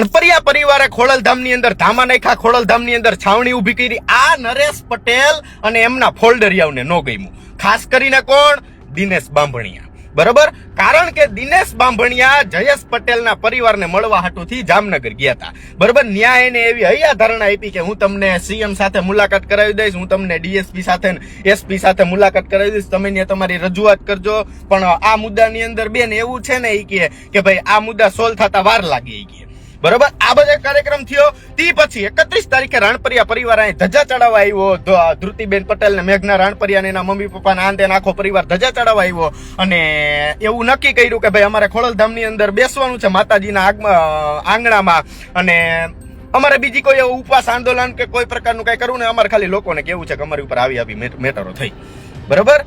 રાણપરિયા પરિવારે ખોડલધામની અંદર ધામા નાખ્યા. ખોડલધામની અંદર છાવણી ઊભી કરી. આ નરેશ પટેલ અને એમના ફોલ્ડરિયાઓને ન ગમ્યું. ખાસ કરીને કોણ? દિનેશ બાંભણિયા. બરોબર? કારણ કે દિનેશ બાંભણિયા જયેશ પટેલના પરિવારને મળવા હાટુથી જામનગર ગયા હતા. બરોબર? ન્યાય એને એવી હૈયા ધારણા આપી કે હું તમને સીએમ સાથે મુલાકાત કરાવી દઈશ, હું તમને ડીએસપી સાથે એસપી સાથે મુલાકાત કરાવી દઈશ, તમે ત્યાં તમારી રજૂઆત કરજો. પણ આ મુદ્દાની અંદર બેન એવું છે ને એ કહે કે ભાઈ આ મુદ્દા સોલ્વ થતા વાર લાગી કહે બરોબર? આ બધો કાર્યક્રમ થયો. તે પછી એકત્રીસ તારીખે રાણપરિયા પરિવાર અહીં ધજા ચડાવવા આવ્યો. ધૃતિબેન પટેલ ને મેઘના રાણપરિયા ને એના મમ્મી પપ્પાના આંતે ને આખો પરિવાર ધજા ચડાવવા આવ્યો. અને એવું નક્કી કર્યું કે ભાઈ અમારે ખોડલધામની અંદર બેસવાનું છે માતાજીના આગમાં, આંગણામાં. અને અમારે બીજી કોઈ એવું ઉપવાસ, આંદોલન કે કોઈ પ્રકારનું કઈ કરવું ને અમારે ખાલી લોકોને કેવું છે કે અમારી ઉપર આવી આવી મેટ- મેટરો થઈ. બરોબર?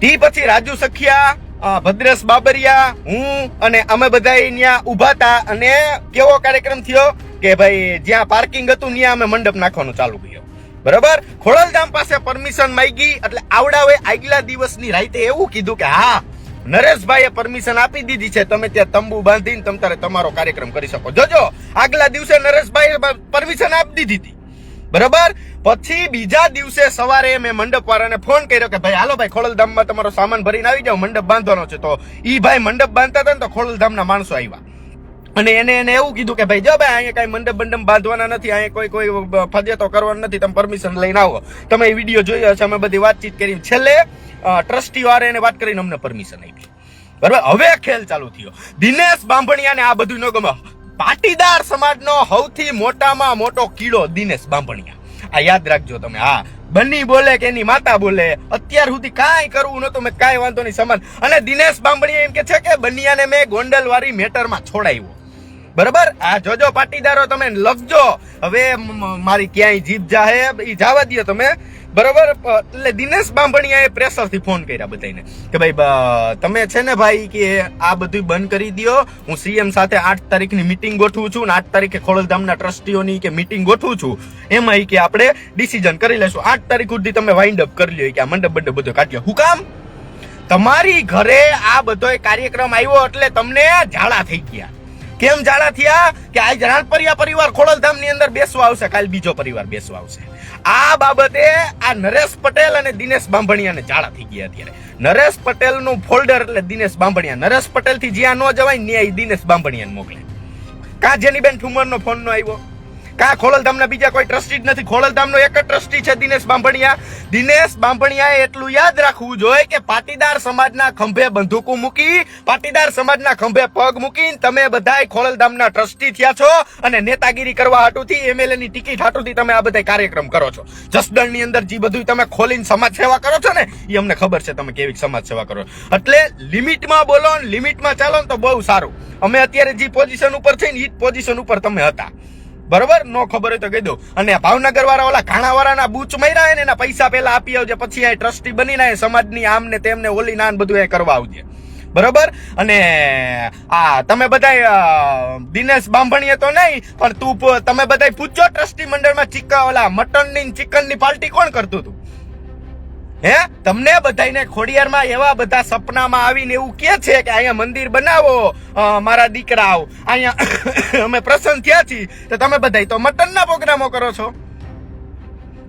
તે પછી રાજુ સખિયા ભદ્રેશ બાબરિયા, હું અને અમે બધા ત્યાં ઊભા હતા અને કેવો કાર્યક્રમ થયો કે ભાઈ જ્યાં પાર્કિંગ હતું ત્યાં અમે મંડપ નાખવાનું ચાલુ કર્યો. બરાબર? ખોડલધામ પાસે પરમિશન માંગી, એટલે આવડાવે આગલા દિવસની રાતે એવું કીધું કે હા, નરેશભાઈએ પરમિશન આપી દીધી છે, તમે ત્યાં તંબુ બાંધીને તમ તારે તમારો કાર્યક્રમ કરી શકો. જોજો, આગલા દિવસે નરેશભાઈએ પરમિશન આપી દીધી હતી. બરાબર? પછી બીજા દિવસે સવારે મેં મંડપ વાળાને ફોન કર્યો કે, ભાઈ, હાલો ભાઈ, ખોડલધામમાં તમારો સામાન ભરીને આવી જાઓ, મંડપ બાંધવાનો છે. તો ઈ ભાઈ મંડપ બાંધતા હતા ને તો ખોડલધામના માણસો આવ્યા. અને એને એને એવું કીધું કે, ભાઈ, જો ભાઈ, અહીંયા કઈ મંડપ બંડપ બાંધવાના નથી, અહીંયા કોઈ કોઈ ફરિયાતો કરવાનું નથી, તમે પરમિશન લઈને આવો. તમે એ વીડિયો જોયો હશે, અમે બધી વાતચીત કરી છેલ્લે ટ્રસ્ટી વાળા એને વાત કરીને અમને પરમિશન આપી. બરાબર? હવે ખેલ ચાલુ થયો. દિનેશ બાંભણિયાને આ બધું ન ગમે. પાટીદાર સમાજનો સૌથી મોટામાં મોટો કીડો દિનેશ બાંભણિયા. આ યાદ રાખજો તમે, હા. બની બોલે કે એની માતા બોલે, અત્યાર સુધી કાંઈ કરવું નતું મેં કાંઈ વાંધો નહીં, સમાન. અને દિનેશ બાંભણિયા એમ કે છે કે બનિયાને મેં ગોંડલવારી મેટરમાં છોડાવ્યો. બરાબર? આ જોજો પાટીદારો, તમે લખજો. હવે મારી ક્યાંય જીભ જાહે એ જવા દો તમે. બરાબર? એટલે દિનેશ બાંભણિયાએ પ્રેશરથી ફોન કર્યા બધાને કે ભાઈ તમે છે ને ભાઈ કે આ બધું બંધ કરી દ્યો. હું સીએમ સાથે આઠ તારીખની મિટિંગ ગોઠવું છું અને આઠ તારીખે ખોડલધામના ટ્રસ્ટીઓની કે મીટિંગ ગોઠવું છું. એમાં કે આપણે ડિસિઝન કરી લેશું આઠ તારીખ સુધી તમે વાઇન્ડ અપ કરી લ્યો. કે આ મંડપ મંડપ બધું કાઢ્યો હું કામ? તમારી ઘરે આ બધો કાર્યક્રમ આવ્યો એટલે તમને ઝાડા થઈ ગયા. કેમ ઝાડા થયા? કે આજ રાણપરિયા પરિવાર ખોડલધામની અંદર બેસવા આવશે, કાલ બીજો પરિવાર બેસવા આવશે. આ બાબતે આ નરેશ પટેલ અને દિનેશ બાંભણિયાને ઝાડા થઈ ગયા અત્યારે. નરેશ પટેલનું ફોલ્ડર એટલે દિનેશ બાંભણિયા. નરેશ પટેલથી જ્યાં ન જવાય ઈ દિનેશ બાંભણિયાને મોકલે. કાં જેનીબેન ઠુમર નો ફોન નો આવ્યો. કા ખોડલધામના બીજા કોઈ ટ્રસ્ટી જ નથી? ખોડલધામનો એક જ ટ્રસ્ટી છે દિનેશ બાંભણિયા. દિનેશ બાંભણિયાએ એટલું યાદ રાખવું જોઈએ કે પાટીદાર સમાજના ખંભે બંદૂકો મૂકી, પાટીદાર સમાજના ખંભે પગ મૂકીને તમે બધાય ખોડલધામના ટ્રસ્ટી થયા છો અને નેતાગીરી કરવા હાટુથી એમએલએ ની ટિકિટ હાટુથી તમે આ બધા કાર્યક્રમ કરો છો. જસદણની અંદર જે બધું તમે ખોલીને સમાજ સેવા કરો છો ને એ અમને ખબર છે તમે કેવી સમાજ સેવા કરો. એટલે લિમિટમાં બોલો ને લિમિટમાં ચાલો ને તો બહુ સારું. અમે અત્યારે જે પોઝિશન ઉપર છે ને એ જ પોઝિશન ઉપર તમે હતા. બરોબર? નો ખબર હોય તો કહી દો. અને ભાવનગર વાળા ઓલા ઘાણા વાળાના બૂચ મર્યા ને, એના પૈસા પેલા આપી આવજે, પછી આ ટ્રસ્ટી બનીને સમાજની આમ ને તેમને ઓલી નાન બધું એ કરવા આવજે. બરોબર? અને આ તમે બધા દિનેશ બાંભણીએ તો નહીં, પણ તું તમે બધા પૂછજો, ટ્રસ્ટી મંડળમાં ચિકન ઓલા મટનની ચિકનની પાર્ટી કોણ કરતું હતું? હે? તમને બધાને ખોડિયારમાં એવા બધા સપનામાં આવીને એવું કે છે કે અહીંયા મંદિર બનાવો. મારા મારા દીકરાઓ, અહીંયા અમે પ્રસન્ન થયા છીએ. તો તમે બધા તો મટનના પ્રોગ્રામો કરો છો.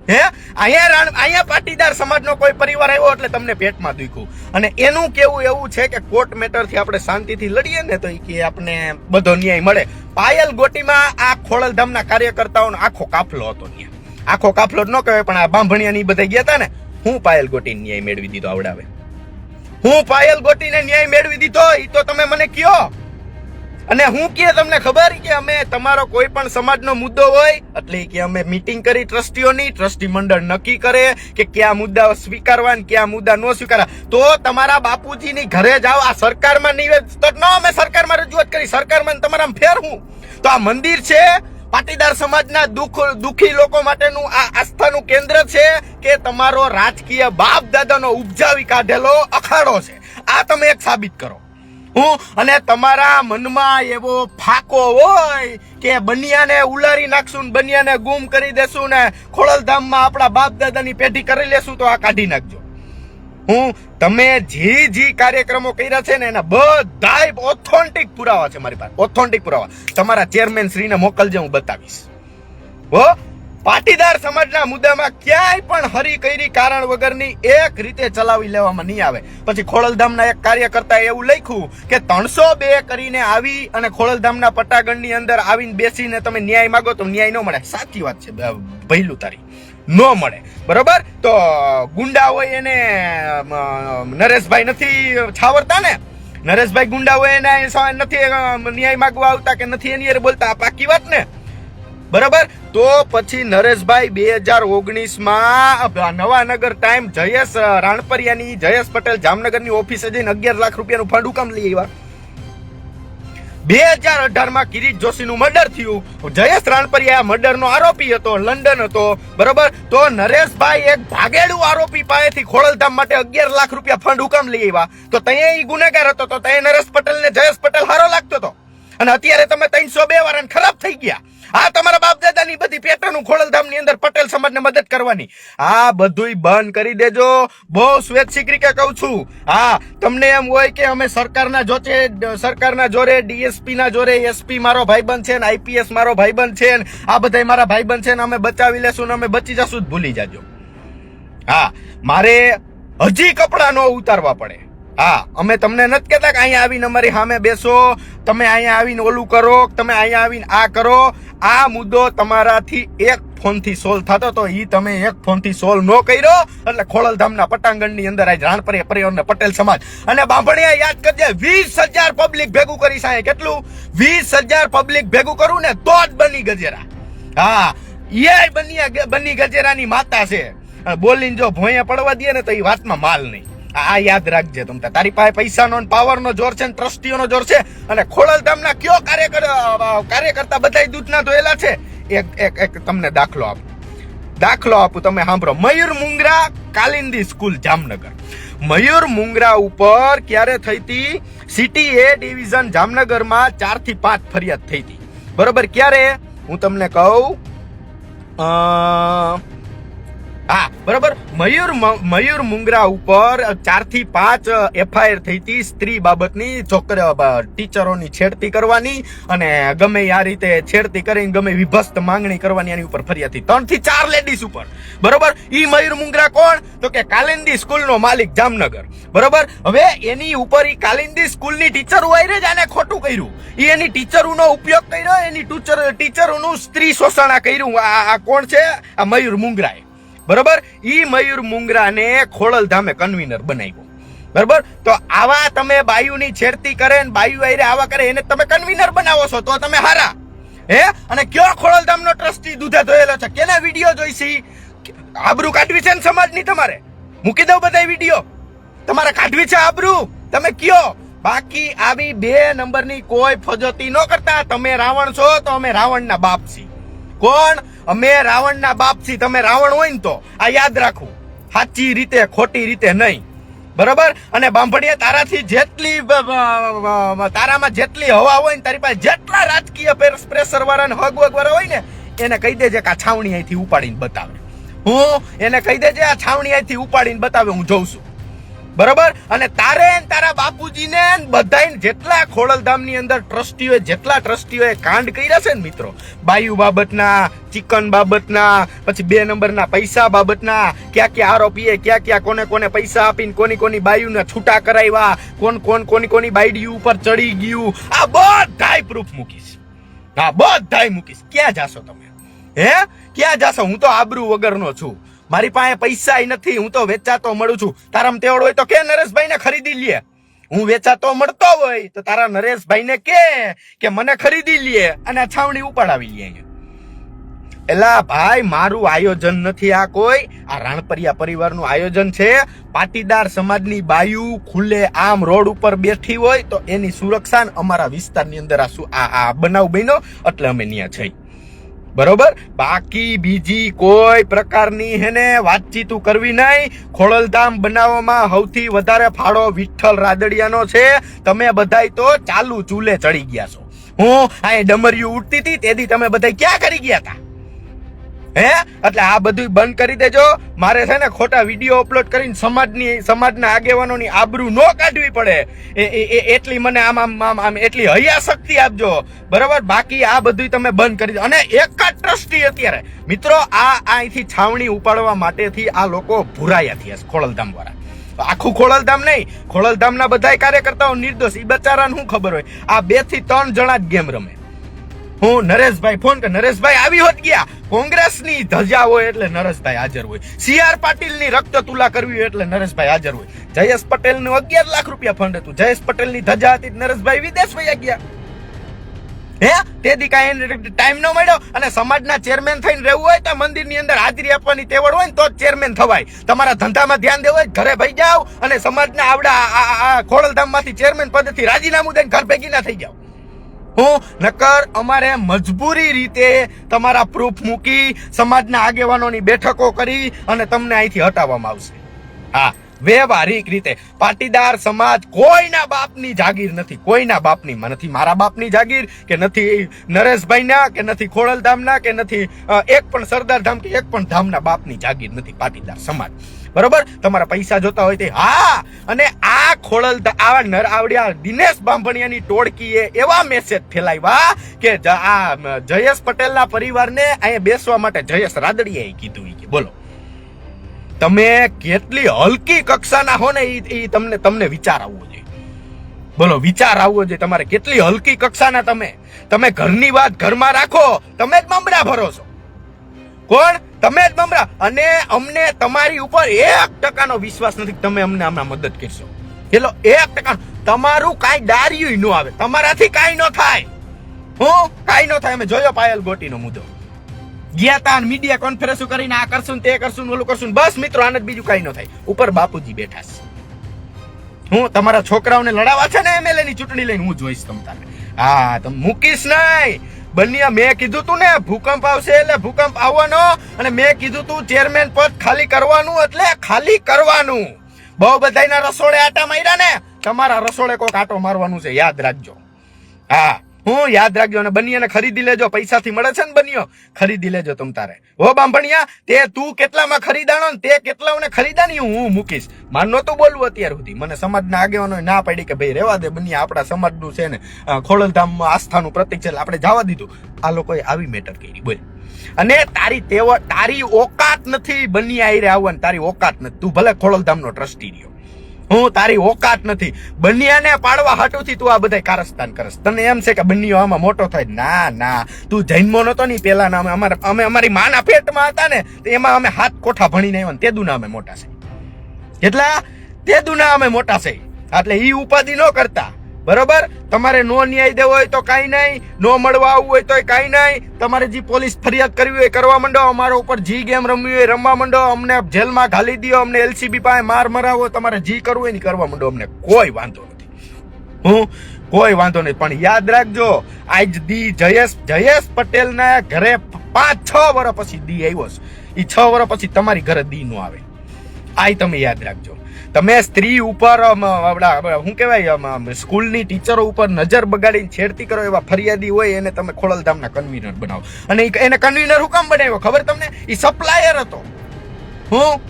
હે? અહીંયા રાણ, અહીંયા પાટીદાર સમાજનો કોઈ પરિવાર આવ્યો એટલે તમને પેટમાં દુખ્યું. અને એનું કેવું એવું છે કે કોર્ટ મેટરથી આપણે શાંતિથી લડીએ ને તો કે આપણે બધો ન્યાય મળે. પાયલ ગોટીમાં આ ખોડલધામના કાર્યકર્તાઓનો આખો કાફલો હતો ત્યાં. આખો કાફલો જ ન કહેવાય, પણ આ બાંભણિયાની બધા ગયા હતા ને હું પાયલ ગોટીને ન્યાય મેળવી દીધો, આવડાવે. હું પાયલ ગોટીને ન્યાય મેળવી દીધો એ તો તમે મને કયો. અને હું કે તમને ખબર કે અમે તમારો કોઈ પણ સમાજનો મુદ્દો હોય, એટલે કે અમે મીટિંગ કરી ટ્રસ્ટીઓની, ટ્રસ્ટી મંડળ નક્કી કરે કે કયા મુદ્દા સ્વીકારવા ને કયા મુદ્દા ન સ્વીકારવા. તો તમારા બાપુજીની ઘરે જાઓ, આ સરકારમાં નિવેદ તો ન અમે સરકારમાં રજૂઆત કરી, સરકારમાં તમારા ફેર હું. તો આ મંદિર છે પાટીદાર સમાજના દુઃખ, દુઃખી લોકો માટેનું આ આસ્થાનું કેન્દ્ર છે કે તમારો રાજકીય બાપ દાદાનો ઉપજાવી કાઢેલો અખાડો છે. આ તમે એક સાબિત કરો. હું અને તમારા મનમાં એવો ફાકો હોય કે બનિયાને ઉલારી નાખશું ને બનિયાને ગુમ કરી દેશું ને ખોડલધામમાં આપણા બાપ દાદાની પેઢી કરી લેશું તો આ કાઢી નાખજો. હું તમે જે જે કાર્યક્રમો કર્યા છે ને એના બધાય ઓથોન્ટિક પુરાવા છે મારી પાસે. ઓથોન્ટિક પુરાવા. તમારા ચેરમેન શ્રીને મોકલજે, હું બતાવીશ. હો? પાટીદાર સમાજના મુદ્દામાં ક્યાંય પણ હરી કઈરી કારણ વગરની એક રીતે ચલાવી લેવામાં નહીં આવે. પછી ખોડલધામના એક કાર્યકર્તા એવું લખ્યું કે ત્રણસો બે કરીને આવી અને ખોડલધામના પટાગણની અંદર આવીને બેસીને તમે ન્યાય માગો તો ન્યાય ન મળે. સાચી વાત છે ભૈલું તારી. ન મળે. બરોબર? તો ગુંડા હોય એને નરેશભાઈ નથી છાવરતા ને? નરેશભાઈ ગુંડા હોય એને નથી ન્યાય માગવા આવતા કે નથી એની બોલતા? આ પાકી વાત ને? બરાબર? તો પછી નરેશભાઈ બે હજાર ઓગણીસમાં નવાનગર ટાઈમ જયેશ રાણપરિયાની જયેશ પટેલ જામનગરની ઓફિસે જઈને અગિયાર લાખ રૂપિયાનું ફંડ ઉકામ લઈ આવ્યા. બે હજાર અઢારમાં કિરીટ જોશીનું મર્ડર થયું. જયેશ રાણપરિયા મર્ડર નો આરોપી હતો, લંડન હતો. બરોબર? તો નરેશભાઈ એક ભાગેડું આરોપી પાસેથી ખોડલધામ માટે અગિયાર લાખ રૂપિયા ફંડ હુકમ લઈ આવ્યા. તો ત્યાં ઈ ગુનેગાર હતો, તો ત્યાં નરેશ પટેલ ને જયેશ પટેલ હારો લાગતો હતો. અને અત્યારે તમે ત્રણસો બે વાર ખરાબ થઈ ગયા. આ તમારા બાપ દાદાની બધી પેટર્ન ખોડલધામની અંદર પટેલ સમાજને મદદ કરવાની. આ બધુંય બંધ કરી દેજો. બહુ સ્વૈચ્છિક રીતે કહું છું. હા, તમને એમ હોય કે અમે સરકારના જોચે, સરકારના જોરે ડીએસપી ના જોરે, એસપી મારો ભાઈબંધ છે ને આઈપીએસ મારો ભાઈબંધ છે ને, આ બધાય મારા ભાઈબંધ છે ને અમે બચાવી લેશું ને અમે બચી જશું જ ભૂલી જાજો. હા, મારે હજી કપડા ન ઉતારવા પડે. હા, અમે તમને નથી કહેતા કે અહીંયા આવીને અમારી સામે બેસો, તમે અહીંયા આવીને ઓલું કરો, તમે અહીંયા આવીને આ કરો. આ મુદ્દો તમારાથી એક ફોનથી સોલ્વ થતો તો ઈ તમે એક ફોનથી સોલ્વ ન કર્યો. એટલે ખોડલધામના પટાંગણની અંદર આજ રાણપરી પરિવારને પટેલ સમાજ. અને બાંભણિયા યાદ કરજે, વીસ હજાર પબ્લિક ભેગું કરી સાહેબ કેટલું? વીસ હજાર પબ્લિક ભેગું કરું ને તો જ બની ગજેરા. હા એ બની બની ગજેરાની માતા છે. બોલીને જો ભોંયા પડવા દે ને તો એ વાતમાં માલ નહીં. આ યાદ રાખજે તમ તારી પાસે પૈસાનો પાવરનો જોર છે ટ્રસ્ટીઓનો જોર છે. અને ખોડલધામના કયો કાર્યકર કાર્યકર્તા બધાય દૂધના ધોયેલા છે? એક એક એક તમને દાખલો આપું. દાખલો આપું, તમે સાંભળો. મયુર મુંગરા કાલિંદી સ્કૂલ, જામનગર. મયુર મુંગરા ઉપર ક્યારે થઈ હતી? સિટી એ ડિવિઝન જામનગરમાં ચારથી પાંચ ફરિયાદ થઈ હતી. બરોબર? ક્યારે? હું તમને કહું હા, બરોબર. મયુર મયુર મુંગરા ઉપર ચારથી પાંચ એફઆઈઆર થઈ હતી સ્ત્રી બાબતની. છોકર ટીચરોની છેડતી કરવાની અને ગમે આ રીતે છેડતી કરીને ગમે વિભસ્ત માંગણી કરવાની એની ઉપર ફરિયાદ થઈ ત્રણથી ચાર લેડીઝ ઉપર. બરોબર? ઈ મયુર મુંગરા કોણ? તો કે કાલિંદી સ્કૂલનો માલિક જામનગર. બરોબર? હવે એની ઉપર ઈ કાલિંદી સ્કૂલની ટીચર હોય જ આને ખોટું કર્યું. ઈ એની ટીચરોનો ઉપયોગ કર્યો, એની ટીચર, ટીચરોનું સ્ત્રી શોષણ કર્યું. આ કોણ છે? આ મયુર મુંગરાએ. બરોબર? ઈ મયુર મુંગરાને ખોડલધામે કન્વીનર બનાવ્યો. બરોબર? તો આવા તમે બાયુની છેડતી કરે ને બાયુ આયરે આવા કરે, એને તમે કન્વીનર બનાવો છો, તો તમે હારા. હે? અને કયો ખોડલધામનો ટ્રસ્ટી દૂધે ધોયેલો છે? કેના વીડિયો જોઈશી? આબરૂ કાઢવી છે ને સમાજની તમારે? મૂકી દઉં બધા વીડિયો તમારે કાઢવી છે આબરૂ? તમે કયો? બાકી આવી બે નંબરની કોઈ ફજોતી ન કરતા. તમે રાવણ છો તો અમે રાવણના બાપ છીએ. કોણ? અમે રાવણના બાપ છીએ તમે રાવણ હોય ને તો આ યાદ રાખવું સાચી રીતે, ખોટી રીતે નહીં. બરોબર? અને બાંભણીયા તારાથી જેટલી તારામાં જેટલી હવા હોય ને તારી પાસે જેટલા રાજકીય પ્રેશર વાળા ને હગ વાળા હોય ને, એને કહી દેજે કે આ છાવણી અહીંથી ઉપાડીને બતાવે. હું એને કહી દેજે, આ છાવણી અહીંથી ઉપાડીને બતાવે, હું જોઉં છું. બરોબર? અને તારે તારા બાપુજીને ને બધાય જેટલા ખોડલધામની અંદર ટ્રસ્ટીઓએ, જેટલા ટ્રસ્ટીઓએ કાંડ કર્યા છે ને મિત્રો, બાયુ બાબતના, ચિકન બાબતના, પછી બે નંબરના પૈસા બાબતના, ક્યાં ક્યાં આરોપીએ, ક્યાં ક્યાં કોને કોને પૈસા આપીને કોની કોની બાયુને છૂટા કરાવ્યા, કોણ કોણ કોની કોની બાયડી ઉપર ચડી ગયું. આ બધાય પ્રૂફ મૂકીશ. હા બધાય મૂકીશ. ક્યાં જાશો તમે? હે? ક્યાં જાશો? હું તો આબરૂ વગરનો છું. મારી પાસે પૈસા નથી, હું તો વેચાતો મળું છું. તારામ તેવડ હોય તો કે નરેશભાઈ ને ખરીદી લે? હું વેચાતો મળતો હોય તો તારા નરેશભાઈ ને કે કે મને ખરીદી લે અને છાવણી ઉપાડાવી લે એલા ભાઈ, મારું આયોજન નથી આ કોઈ. આ રાણપરિયા પરિવારનું આયોજન છે. પાટીદાર સમાજની બાયુ ખુલ્લે આમ રોડ ઉપર બેઠી હોય તો એની સુરક્ષા અમારા વિસ્તારની અંદર આ આ બનાવ બન્યો. એટલે અમે ત્યાં જઈ. બરોબર? બાકી બીજી કોઈ પ્રકારની હેને વાતચીતું કરવી નહીં. ખોડલધામ બનાવવામાં સૌથી વધારે ફાળો વિઠ્ઠલ રાદડિયાનો છે. તમે બધાય તો ચાલુ ચૂલે ચડી ગયા છો. હું આ ડમરિયું ઉઠતી હતી, તેથી તમે બધા ક્યાં કરી ગયા હતા? હે? એટલે આ બધું બંધ કરી દેજો. મારે છે ને ખોટા વીડિયો અપલોડ કરીને સમાજની સમાજના આગેવાનોની આબરૂ ન કાઢવી પડે. એ- એટલી મને આમ આમ આમ આમ એટલી હૈયા શક્તિ આપજો. બરાબર? બાકી આ બધું તમે બંધ કરી દો. અને એક જ ટ્રસ્ટી અત્યારે. મિત્રો, આ અહીંથી છાવણી ઉપાડવા માટેથી આ લોકો ભૂરાયા થયા ખોડલધામ વાળા. આખું ખોડલધામ નહીં, ખોડલધામના બધા કાર્યકર્તાઓ નિર્દોષ. એ બચારાને શું ખબર હોય? આ બેથી ત્રણ જણા જ ગેમ રમે. હું નરેશભાઈ, ફોન કર. નરેશભાઈ આવી હોત ગયા. કોંગ્રેસની ધજા હોય એટલે નરેશભાઈ હાજર હોય. સી આર પાટીલની રક્ત તુલા કરવી હોય એટલે નરેશભાઈ હાજર હોય. જયેશ પટેલનું અગિયાર લાખ રૂપિયા ફંડ હતું. જયેશ પટેલની ધજા હતી નરેશભાઈ વિદેશ વયા ગયા. હે? તેથી કાંઈ ટાઈમ ન મળ્યો અને સમાજના ચેરમેન થઈને રહેવું હોય તો મંદિરની અંદર હાજરી આપવાની તેવડ હોય ને તો જ ચેરમેન થવાય. તમારા ધંધામાં ધ્યાન દેવું હોય ઘરે ભઈ જાઓ અને સમાજના આવડા આ ખોડલધામમાંથી ચેરમેન પદેથી રાજીનામું દઈને ઘર ભેગી ના થઈ જાઓ. હું, નકર અમારે મજબૂરી રીતે તમારા પ્રૂફ મૂકી સમાજના આગેવાનોની બેઠકો કરી અને તમને અહીંથી હટાવવામાં આવશે. હા, વ્યવહારિક રીતે. પાટીદાર સમાજ કોઈના બાપની જાગીર નથી, કોઈના બાપની નથી મારા બાપની જાગીર કે નથી નરેશભાઈના, કે નથી ખોડલધામના, કે નથી એક પણ સરદાર ધામ કે એક પણ ધામના બાપની જાગીર નથી પાટીદાર સમાજ. બરોબર? તમારા પૈસા જોતા હોય તે, હા. અને આ ખોળલ આવા નર આવડ્યા દિનેશ બાંભણિયાની ટોળકીએ એવા મેસેજ ફેલાવ્યા કે આ જયેશ પટેલના પરિવારને અહીંયા બેસવા માટે જયેશ રાદડીએ કીધું કે, બોલો, તમે કેટલી હલકી કક્ષાના હો ને ઈ તમને તમને વિચાર આવવો જોઈએ. બોલો, વિચાર આવવો જોઈએ તમારે કેટલી હલકી કક્ષાના તમે? તમે ઘરની વાત ઘરમાં રાખો, તમે જ મમરા ભરો છો. કોણ? તમે જ બમરા. અને અમને તમારી ઉપર એક ટકાનો વિશ્વાસ નથી તમે અમને હમણાં મદદ કરશો. એટલે એક ટકા તમારું કાંઈ ડાર્યું ન આવે. તમારાથી કાંઈ ન થાય. હું? કાંઈ ન થાય. અમે જોયો પાયલ ગોટીનો મુદ્દો. ગયા તા મીડિયા કોન્ફરન્સ કરીને આ કરશું તે કરશું ઓલું કરશું બસ મિત્રો, આને બીજું કાંઈ ન થાય. ઉપર બાપુજી બેઠા છે. હું તમારા છોકરાઓને લડાવવા છે ને એમએલએ ની ચૂંટણી લઈને હું જોઈશ તમ તારે. હા, તમે મૂકીશ નહીં. બન્યા. મેં કીધું તું ને, ભૂકંપ આવશે એટલે ભૂકંપ આવવાનો અને મેં કીધું તું ચેરમેન પદ ખાલી કરવાનું એટલે ખાલી કરવાનું. બહુ બધાયના રસોડે આટા માર્યા ને. તમારા રસોડે કોઈક આટો મારવાનું છે, યાદ રાખજો. હા. હું યાદ રાખજો અને બનિયાને ખરીદી લેજો. પૈસાથી મળે છે ને બનિયો? ખરીદી લેજો તમ તારે. હો બાંભણિયા, તે તું કેટલામાં ખરીદાણો ને તે કેટલાઓને ખરીદાની હું મૂકીશ? માર નહોતું બોલવું અત્યાર સુધી. મને સમાજના આગેવાનો ના પાડી કે ભાઈ રેવા દે, બનિયા આપણા સમાજનું છે ને ખોડલધામ આસ્થાનું પ્રતિક છે આપણે જવા દીધું. આ લોકોએ આવી મેટર કરી. બોલ. અને તારી તેવ તારી ઓકાત નથી બની આવી રે આવવાની. તારી ઓકાત નથી. તું ભલે ખોડલધામનો ટ્રસ્ટી રહ્યો. હું તારી ઓકાત નથી. બનિયાને પાડવા હાટુથી તું આ બધા કારસ્તાન કરસ તને એમ છે કે બનિયો આમાં મોટો થાય? ના ના. તું જન્મો નતો ની પેલા અમે અમારે અમે અમારી માના પેટમાં હતા ને એમાં અમે હાથ કોઠા ભણીને આવ્યા તે દુના અમે મોટા છે. એટલા તે દુના અમે મોટા છે. એટલે એ ઉપાધિ ન કરતા. બરોબર? તમારે નો ન્યાય દેવો હોય તો કાંઈ નહીં. નો મળવા આવવું હોય તોય કાંઈ નહીં. તમારે જે પોલીસ ફરિયાદ કરવી હોય કરવા માંડો. અમારા ઉપર જી ગેમ રમવી હોય રમવા માંડો. અમને જેલમાં ઘાલી દો, અમને એલસીબી પાસે માર મરાવો. તમારે જી કરવું હોય ને કરવા માંડો. અમને કોઈ વાંધો નથી. હું? કોઈ વાંધો નહીં પણ યાદ રાખજો, આજ દી જયેશ જયેશ પટેલ ના ઘરે પાંચ છ વર્ષ પછી દી આવ્યો છે. એ છ વર્ષ પછી તમારી ઘરે દી નો આવે. આ તમે યાદ રાખજો. તમે સ્ત્રી ઉપર શું કહેવાય સ્કૂલની ટીચરો ઉપર નજર બગાડીને છેડતી કરો એવા ફરિયાદી હોય, એને તમે ખોડલધામના કન્વીનર બનાવો. અને એને કન્વીનર હું કામ બનાવ્યો? ખબર તમને? એ સપ્લાયર હતો. હું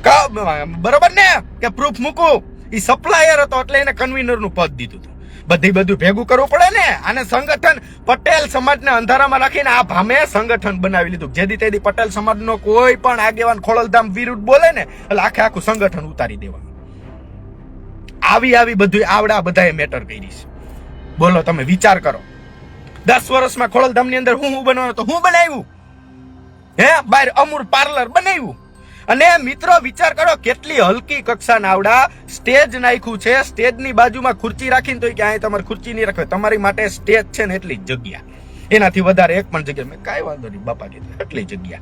બરોબર ને? કે પ્રૂફ મૂકું? એ સપ્લાયર હતો, એટલે એને કન્વીનરનું પદ દીધું હતું. બધી બધું ભેગું કરવું પડે ને? અને સંગઠન, પટેલ સમાજને અંધારામાં રાખીને આ ભામે સંગઠન બનાવી લીધું. જેથી તેથી પટેલ સમાજનો કોઈ પણ આગેવાન ખોડલધામ વિરુદ્ધ બોલે ને, એટલે આખે આખું સંગઠન ઉતારી દેવાનું. આવી આવી બધું આવડા બધાએ મેટર કરી છે. બોલો તમે, વિચાર કરો. દસ વર્ષમાં ખોડલધામની અંદર હું હું બનાવ્યો તો હું બનાવ્યું? હે બહાર અમૂર પાર્લર બનાવ્યું? અને મિત્રો, વિચાર કરો, કેટલી હલકી કક્ષાના આવડા સ્ટેજ નાખ્યું છે. સ્ટેજની બાજુમાં ખુરચી રાખીને તો ક્યાંય તમારે ખુરચી નહીં રાખવી તમારી માટે સ્ટેજ છે ને એટલી જગ્યા. એનાથી વધારે એક પણ જગ્યા મેં કાંઈ વાંધો નહીં, બાપા કીધું એટલી જગ્યા.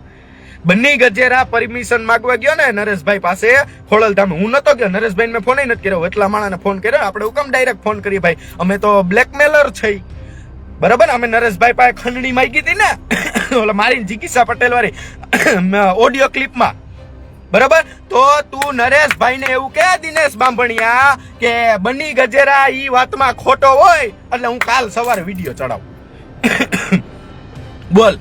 બંને ગજેરા પરમિશન માંગવા ગયો ને નરેશભાઈ પાસે. ખોડલધામ હું નતો ગયો નરેશભાઈ મેં ફોન નથી કર્યો. એટલા માણાને ફોન કર્યો. આપણે હુકમ ડાયરેક્ટ ફોન કરીએ ભાઈ. અમે તો બ્લેકમેલર છે બરાબર? અમે નરેશભાઈ પાસે ખંડણી માંગી હતી ને. ઓલા મારી જીગીસા પટેલ વાળી ઓડિયો ક્લિપમાં બરાબર? તો તું નરેશભાઈ ને એવું કે, દિનેશ બાંભણિયા, કે બની ગજેરા ઈ વાતમાં ખોટો હોય, એટલે હું કાલ સવારે વીડિયો ચડાવું. બોલ.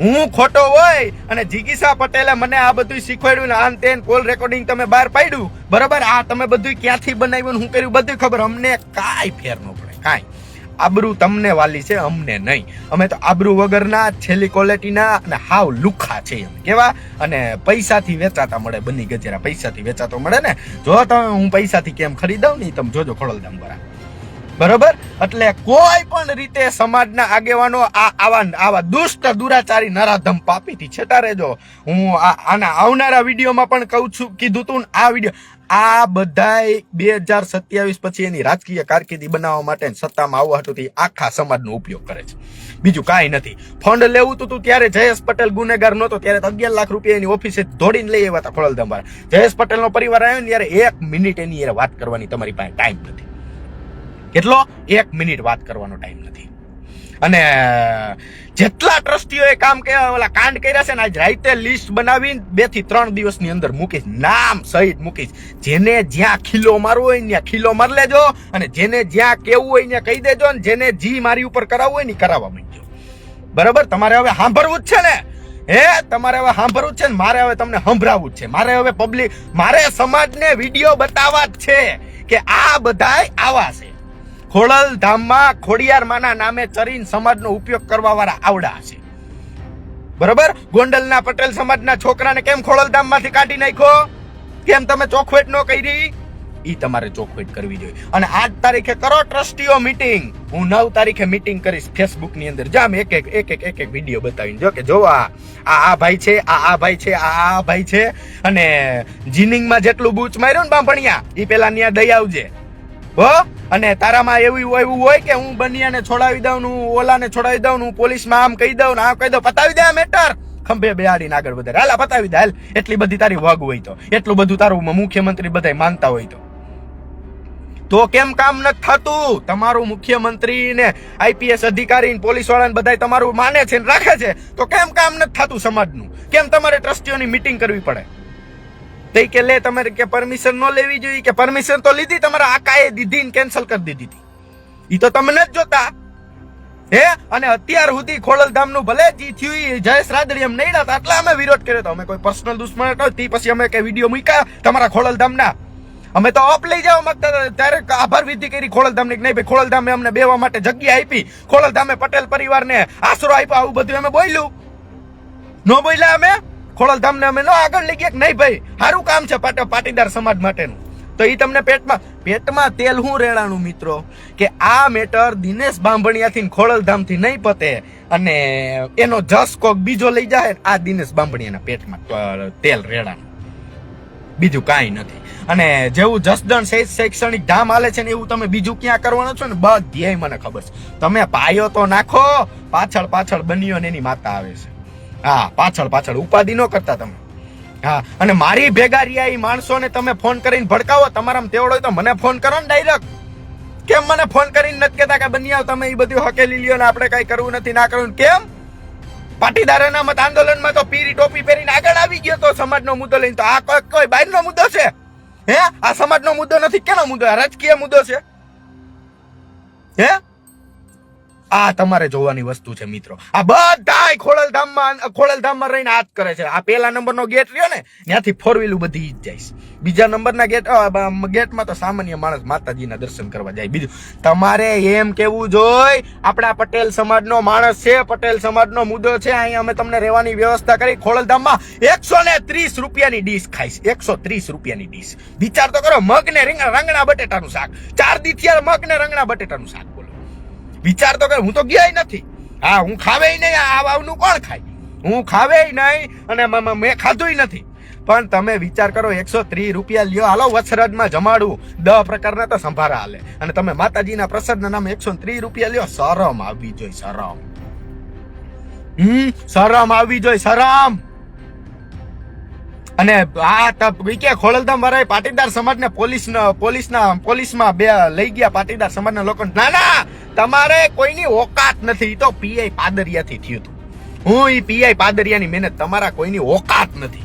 હું ખોટો હોય અને જીગીસા પટેલે મને આ બધું શીખવાડ્યું ને આન તેન કોલ રેકોર્ડિંગ તમે બહાર પાડ્યું, બરાબર? આ તમે બધું ક્યાંથી બનાવ્યું હું કર્યું? બધું ખબર. અમને કાંઈ ફેર ન પડે, કાંઈ. આબરૂ તમને વાલી છે, અમને નહીં. અમે તો આબરૂ વગરના છેલ્લી ક્વોલિટીના અને હાવ લુખા છે એમ કેવા? અને પૈસાથી વેચાતા મળે, બની ગજેરા પૈસાથી વેચાતો મળે ને? જો તમે હું પૈસાથી કેમ ખરીદાવ ને તમે જોજો ખોડલધામ બરા બરોબર? એટલે કોઈ પણ રીતે સમાજના આગેવાનો આ આવા આવા દુષ્ટ, દુરાચારી, નરાધમ પાપીથી છેટા રહેજો. હું આના આવનારા વિડીયોમાં પણ કહું છું, કીધું તું આ વીડિયો. આ બધાય બે હજાર સત્યાવીસ પછી એની રાજકીય કારકિર્દી બનાવવા માટે સત્તામાં આવવા હતું આખા સમાજનો ઉપયોગ કરે છે. બીજું કાંઈ નથી. ફંડ લેવું તું ત્યારે જયેશ પટેલ ગુનેગાર નહોતો, ત્યારે તો અગિયાર લાખ રૂપિયા એની ઓફિસે દોડીને લઈ આવ્યા હતા ખોડલધામ જયેશ પટેલનો પરિવાર આવ્યો ને ત્યારે એક મિનિટ એની વાત કરવાની તમારી પાસે ટાઈમ નથી. કેટલો? એક મિનિટ વાત કરવાનો ટાઈમ નથી. અને જેટલા ટ્રસ્ટીઓએ કામ કર્યા, ઓલા કાંડ કર્યા છે ને, આજ રાતે લિસ્ટ બનાવીને બેથી ત્રણ દિવસની અંદર મૂકીશ, નામ સહિત મૂકીશ. જેને જ્યાં ખીલો મારવો હોય ત્યાં ખીલો મારી લેજો અને જેને જ્યાં કેવું હોય ત્યાં કહી દેજો અને જેને જી મારી ઉપર કરાવવું હોય ને કરાવવા માંડજો. બરાબર? તમારે હવે સાંભળવું જ છે ને? હે? તમારે હવે સાંભળવું જ છે ને? મારે હવે તમને સંભળાવવું જ છે. મારે હવે પબ્લિક મારે સમાજને વીડિયો બતાવવા જ છે કે આ બધાય આવા છે. ખોડલ ધામમાં ખોડિયાર માના નામે ચરીન સમાજનો ઉપયોગ કરવા વાળા આવડા છે. બરોબર? ગોંડલના પટેલ સમાજના છોકરાને કેમ ખોડલધામમાંથી કાઢી નાખ્યો? કેમ તમે ચોખવેટ ન કરી? ઈ તમારે ચોખવેટ કરવી જોઈએ. અને આજ તારીખે કરો ટ્રસ્ટીઓ મીટિંગ. હું નવ તારીખે મીટિંગ કરીશ ફેસબુકની અંદર. જામ એક એક એક એક એક એક વીડિયો બતાવીને. જો કે જો આ આ ભાઈ છે, આ આ ભાઈ છે, આ આ ભાઈ છે. અને જીનિંગમાં જેટલું બૂચ માર્યું ને બાંભણિયા, ઈ પેલા ન્યા દઈ આવજે. હો? અને તારામાં એવું એવું હોય કે હું બનિયાને છોડાવી દઉં હું ઓલાને છોડાવી દઉં હું પોલીસમાં આમ કહી દઉં આમ કહી દઉં? પતાવી દે મેટર. ખંભે બેહાડીને આગળ વધારે હાલા પતાવી દે, હાલ. એટલી બધી તારી વગ હોય તો. એટલું બધું તારું મુખ્યમંત્રી બધાય માનતા હોય તો. તો કેમ કામ નથી થતું? તમારું મુખ્યમંત્રી ને આઈપીએસ અધિકારી ને પોલીસવાળા બધાય તમારું માને છે ને રાખે છે? તો કેમ કામ નથી થતું સમાજનું? કેમ તમારે ટ્રસ્ટીઓની મીટિંગ કરવી પડે? તે કે લે તમારે કે પરમિશન ન લેવી જોઈએ કે પરમિશન તો લીધી, તમારા આકાએ દીધી કેન્સલ કરી દીધી હતી એ તો તમે નથી જોતા. હે? અને અત્યાર સુધી ખોડલધામનું ભલે જી થયું જય રાદડી એમ નહીં હતા એટલે અમે વિરોધ કર્યો હતો અમે કોઈ પર્સનલ દુશ્મન હતો, તે પછી અમે કઈ વીડિયો મૂક્યા તમારા ખોડલધામ ના અમે તો અપ લઈ જવા માંગતા હતા ત્યારે આભાર વિધિ કરી ખોડલધામની નહીં, ભાઈ, ખોડલધામે અમને બેવા માટે જગ્યા આપી. ખોડલધામે પટેલ પરિવારને આશરો આપ્યો, આવું બધું અમે બોલ્યું. ન બોલ્યા અમે? ખોડલધામ ને અમે ન આગળ લઈ ગયા નહીં ભાઈ સારું કામ છે પાટો, પાટીદાર સમાજ માટેનું. તો એ તમને પેટમાં પેટમાં તેલ હું રેડાનું મિત્રો? કે આ મેટર દિનેશ બાંભણિયાથી ખોડલધામથી નહીં પતે અને એનો જસ કોક બીજો લઈ જાય, આ દિનેશ બાંભણિયાના પેટમાં તેલ રેડાનું બીજું કાંઈ નથી. અને જેવું જસદણ શૈક્ષણિક ધામ હાલે છે ને એવું તમે બીજું ક્યાં કરવાનું છો ને? બધ્યાંય મને ખબર છે. તમે પાયો તો નાખો પાછળ પાછળ બન્યો ને એની માતા આવે છે. હા, પાછળ પાછળ. ઉપાધિ ન કરતા તમે. હા, અને મારી ભેગા રહ્યા એ માણસોને તમે ફોન કરીને ભડકાવો. તમારામાં તેવડો તો મને ફોન કરો ને ડાયરેક્ટ કેમ મને ફોન કરીને નથી કહેતા કે બની આવ, તમે એ બધું હકેલી લ્યો ને આપણે કઈ કરવું નથી, ના કરવું કેમ? પાટીદાર અનામત આંદોલનમાં તો પીરી ટોપી પહેરીને આગળ આવી ગયો તો સમાજનો મુદ્દો લઈને તો આ કોઈ કોઈ બહારનો મુદ્દો છે? હે? આ સમાજનો મુદ્દો નથી. કેનો મુદ્દો? રાજકીય મુદ્દો છે. હે? આ તમારે જોવાની વસ્તુ છે, મિત્રો. આ બધાય ખોડલધામમાં ખોડલધામમાં રહીને આ જ કરે છે. આ પેલા નંબરનો ગેટ રહ્યો ને, ત્યાંથી ફોર વ્હીલું બધી જ છે. બીજા નંબરના ગેટ ગેટમાં તો સામાન્ય માણસ માતાજીના દર્શન કરવા જાય. બીજું, તમારે એમ કેવું જોઈ, આપણા પટેલ સમાજનો માણસ છે, પટેલ સમાજનો મુદ્દો છે અહીં અમે તમને રહેવાની વ્યવસ્થા કરી. ખોડલધામમાં એકસો ને ત્રીસ રૂપિયાની ડીશ ખાઈશ એકસો ત્રીસ રૂપિયાની ડીશ. વિચાર તો કરો, મગ ને રીંગણા રંગણા બટેટાનું શાક. ચાર દીથિયા મગ ને રંગણા બટેટાનું શાક. વિચાર તો કે હું તો ગયા નથી. હા, હું ખાવે નહીં, આ વાવનું કોણ ખાય? હું ખાવે નહીં અને મ- મ- મેં ખાધું નથી. પણ તમે વિચાર કરો, એકસો ત્રીસ રૂપિયા લ્યો, હાલો વસરજમાં જમાડું. દહ પ્રકારના તો સંભારા હાલે. અને તમે માતાજીના પ્રસાદના નામે એકસો ત્રીસ રૂપિયા લ્યો, શરમ આવવી જોઈએ શરમ. હમ, શરમ આવવી જોઈએ શરમ. અને આ કે ખોડલધામ વાળાએ પાટીદાર સમાજને પોલીસ પોલીસના, પોલીસમાં બે લઈ ગયા, પાટીદાર સમાજના લોકો ના ના તમારે કોઈની ઓકાત નથી. તો પીઆઈ પાદરિયાથી થયું હતું. હું એ પીઆઈ પાદરિયાની મહેનત, તમારા કોઈની ઓકાત નથી.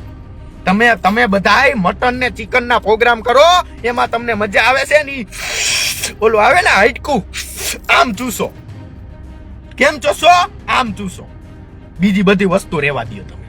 તમે તમે બધાય મટન ને ચિકન ના પ્રોગ્રામ કરો, એમાં તમને મજા આવે છે ને ઓલું આવે ને હાઈટકું, આમ ચૂસો. કેમ ચૂસો? આમ ચૂસો. બીજી બધી વસ્તુ રહેવા દો તમે.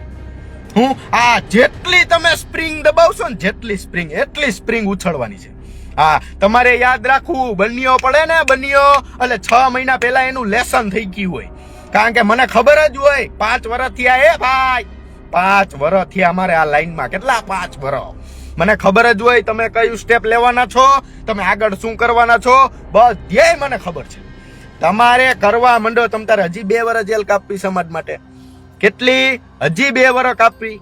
હું આ જેટલી તમે સ્પ્રિંગ દબાવશો ને જેટલી સ્પ્રિંગ એટલી સ્પ્રિંગ ઉછળવાની છે. હા, તમારે યાદ રાખવું બન્યો પડે ને બન્યો એટલે છ મહિના પહેલા એનું લેસન થઈ ગયું હોય. કારણ કે મને ખબર જ હોય, પાંચ વર્ષ થયા એ ભાઈ. પાંચ વર્ષ થયા અમારે આ લાઈનમાં કેટલા પાંચ વર્ષ મને ખબર જ હોય તમે કયું સ્ટેપ લેવાના છો, તમે આગળ શું કરવાના છો બધે મને ખબર છે. તમારે કરવા માંડો, તમ તારે હજી બે વર્ષ જેલ કાપવી સમાજ માટે. કેટલી? હજી બે વર્ષ કાપવી.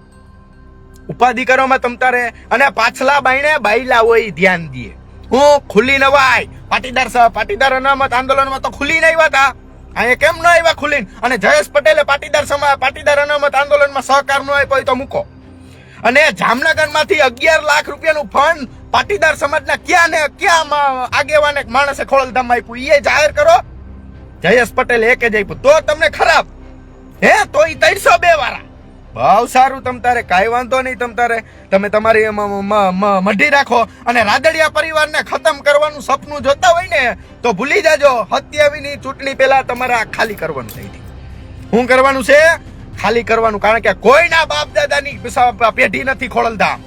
ઉપાધિકારોમાં તમ તારે. અને પાછલા બાઈને બાયલા હોય ધ્યાન દે. હું ખુલ્લી નવાય પાટીદાર સાહેબ પાટીદાર અનામત આંદોલનમાં તો ખુલ્લી નહીં હતા અહીંયા કેમ ન આવ્યા ખુલ્લી અને જયેશ પટેલે પાટીદાર સમા, પાટીદાર અનામત આંદોલનમાં સહકાર ન આપ્યો તો મૂકો. અને જામનગરમાંથી અગિયાર લાખ રૂપિયાનું ફંડ પાટીદાર સમાજના ક્યાં ને ક્યાં આગેવાને માણસે ખોળલધામ આપ્યું? એ જાહેર કરો. જયેશ પટેલ એક જ આપ્યું. તો તમને ખરાબ. હે? તો એ ત્રણસો બે વાળા. બહુ સારું તમ તારે, કાંઈ વાંધો નહીં તમ તારે. તમે તમારી મઢી રાખો અને રાદડિયા પરિવારને ખતમ કરવાનું સપનું જોતા હોય ને, તો ભૂલી જાજો. હત્યાવીની ચૂંટણી પહેલા તમારે આ ખાલી કરવાનું થઈ શું કરવાનું છે? ખાલી કરવાનું. કારણ કે કોઈના બાપ દાદાની પેઢી નથી ખોળલધામ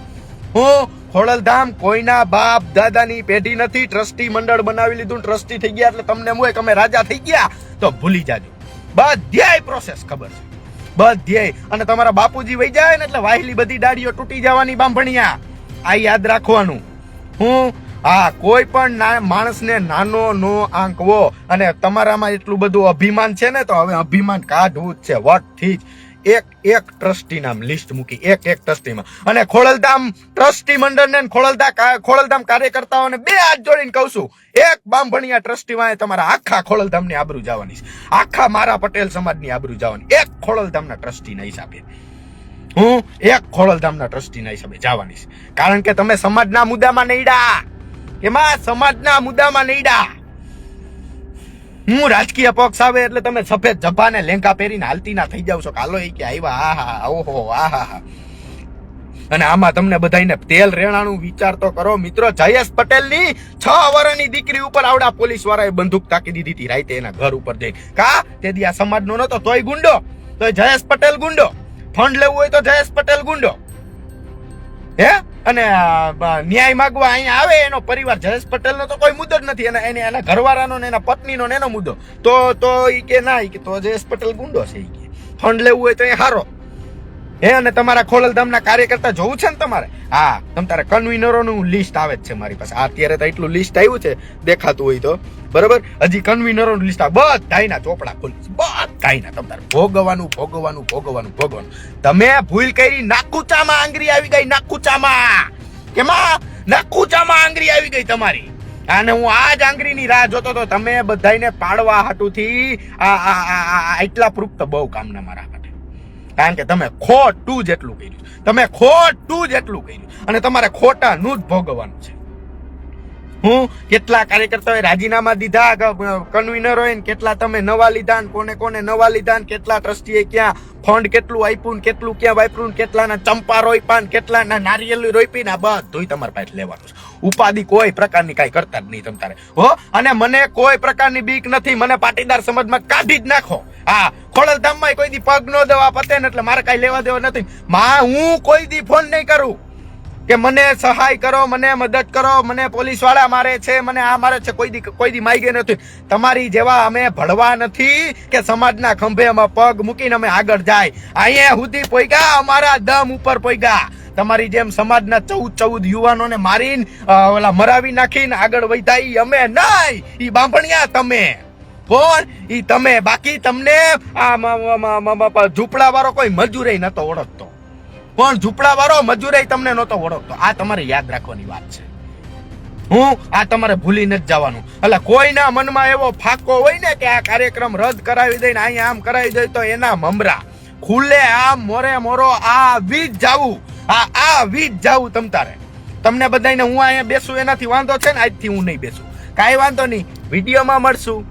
હું ખોડલધામ કોઈના બાપ દાદાની પેઢી નથી. ટ્રસ્ટી મંડળ બનાવી લીધું, ટ્રસ્ટી થઈ ગયા, એટલે તમને હું તમે રાજા થઈ ગયા, તો ભૂલી જાજો. બધ્યાય પ્રોસેસ ખબર છે. બધ્યાય અને તમારા બાપુજી વહી જાય ને એટલે વાહેલી બધી ડાળીઓ તૂટી જવાની બાંભણિયા. આ યાદ રાખવાનું. હું, હા, કોઈ પણ માણસને નાનો, નો આંકવો અને તમારામાં એટલું બધું અભિમાન છે ને, તો હવે અભિમાન કાઢવું જ છે. વટથી જ. એક એક ટ્રસ્ટી નામ લિસ્ટ મૂકી, એક એક ટ્રસ્ટીમાં. અને ખોડલધામ ટ્રસ્ટી મંડળને ખોડલધા ખોડલધામ કાર્યકર્તાઓને બે હાથ જોડીને કહું છું, એક બામભણિયા ટ્રસ્ટીમાં તમારા આખા ખોડલધામની આબરૂ જવાની છે. આખા મારા પટેલ સમાજની આબરૂ જવાની એક ખોડલધામના ટ્રસ્ટીના હિસાબે. હું એક ખોડલધામના ટ્રસ્ટીના હિસાબે જવાની છે. કારણ કે તમે સમાજના મુદ્દામાં નહીડા એમાં સમાજના મુદ્દામાં નહીડા હું રાજકીય પક્ષ આવે એટલે તમે સફેદ જભાને લેંગા પહેરીને હાલતી ના થઈ જાવ છો કાલો એ કે આવ્યા આ હા ઓહો આ હા અને આમાં તમને બધાને તેલ રેણાનું વિચાર તો કરો. મિત્રો, જયેશ પટેલની છ વર્ષની દીકરી ઉપર આવડા પોલીસ વાળાએ બંદૂક તાકી દીધી હતી. રાતે એના ઘર ઉપર જઈ કા? તેથી આ સમાજનો નતો. તોય ગુંડો. તોય જયેશ પટેલ ગુંડો. ફંડ લેવું હોય તો જયેશ પટેલ ગુંડો. હે? અને ન્યાય માગવા અહીંયા આવે, એનો પરિવાર જયેશ પટેલ નો તો કોઈ મુદ્દો જ નથી. અને એને એના ઘરવાળાનો ને એના પત્નીનો ને એનો મુદ્દો. તો તો ઈ કે ના કે તો જયેશ પટેલ ગુંડો છે એ કે. ફંડ લેવું હોય તો એ હારો. હે, અને તમારા ખોડલધામના કાર્યકર્તા જોવું છે ને તમારે? હા, તમ તારે કન્વીનરોનું લિસ્ટ આવે જ છે મારી પાસે. અત્યારે તો એટલું લિસ્ટ આવ્યું છે, દેખાતું હોય તો. બરોબર? હજી કન્વીનરોનું લિસ્ટ આવે બધાયના ચોપડા ખોલી બધાયના તમ તારે ભોગવાનું ભોગવાનું ભોગવાનું ભોગવવાનું. તમે ભૂલ કરી નાકુચામાં આંગરી આવી ગઈ નાકુચામાં કેમાં? નાકુચામાં આંગરી આવી ગઈ તમારી. અને હું આ જ આંગળીની રાહ જોતો તો તમે બધાને પાડવા હાટુથી થી આ આ- આ એટલા પ્રૂફ તો બહુ કામના મારા માટે. કારણ કે તમે ખોટું જેટલું કર્યું તમે ખોટું જેટલું કર્યું અને તમારે ખોટાનું જ ભોગવવાનું છે. હું? કેટલા કાર્યકર્તાઓએ રાજીનામા દીધા? કન્વીનરોએ કેટલા તમે નવા લીધા ને કોને કોને નવા લીધા ને કેટલા ટ્રસ્ટીએ ક્યાં ફંડ કેટલું આપ્યું ને કેટલું ક્યાં વાપર્યું ને કેટલાના ચંપા રોપ્યા ને કેટલાના નારિયેલ રોપી ને બધું તમારા પાસે લેવાનું છે. ઉપાધિ કોઈ પ્રકારની કાંઈ કરતા જ નહીં તારે. હો? અને મને કોઈ પ્રકારની બીક નથી. મને પાટીદાર સમાજમાં કાઢી જ નાખો. હા, ખોડલધામમાં કોઈ દી પગ નો દેવા પતે ને એટલે મારે કાંઈ લેવા દેવા નથી. મા, હું કોઈ દી ફોન નહીં કરું. કે મને સહાય કરો મને મદદ કરો મને પોલીસવાળા મારે છે મને આ મારે છે કોઈ દી કોઈ દી માઈ ગઈ નથી તમારી જેવા અમે ભળવા નથી કે સમાજના ખંભે અમે પગ મૂકીને અમે આગળ જાય અહીંયા સુધી પોઈગા અમારા દમ ઉપર પોઈગા તમારી જેમ સમાજના ચૌદ ચૌદ યુવાનોને મારીને ઓલા મરાવી નાખીને આગળ વધ્યા ઈ અમે નહીં ઈ બાંભણિયા તમે કોણ ઈ તમે બાકી તમને આ ઝૂંપડા વાળો કોઈ મજૂરે નતો ઓળખતો પણ ઝૂંપડા વાળો મજૂરે તમને નહોતો ઓળખતો. આ તમારે યાદ રાખવાની વાત છે. હું આ તમારે ભૂલી નથી જવાનું. એટલે કોઈના મનમાં એવો ફાકો હોય ને કે આ કાર્યક્રમ રદ કરાવી દઈને અહીંયા આમ કરાવી દઈ તો એના મમરા. ખુલ્લે આમ મોરે મોરો આ વીજ જાવું. આ આ વીજ જાવું તમ તારે. તમને બધાને હું અહીંયા બેસું એનાથી વાંધો છે ને આજથી હું નહીં બેસું. કાંઈ વાંધો નહીં. વિડીયોમાં મળશું.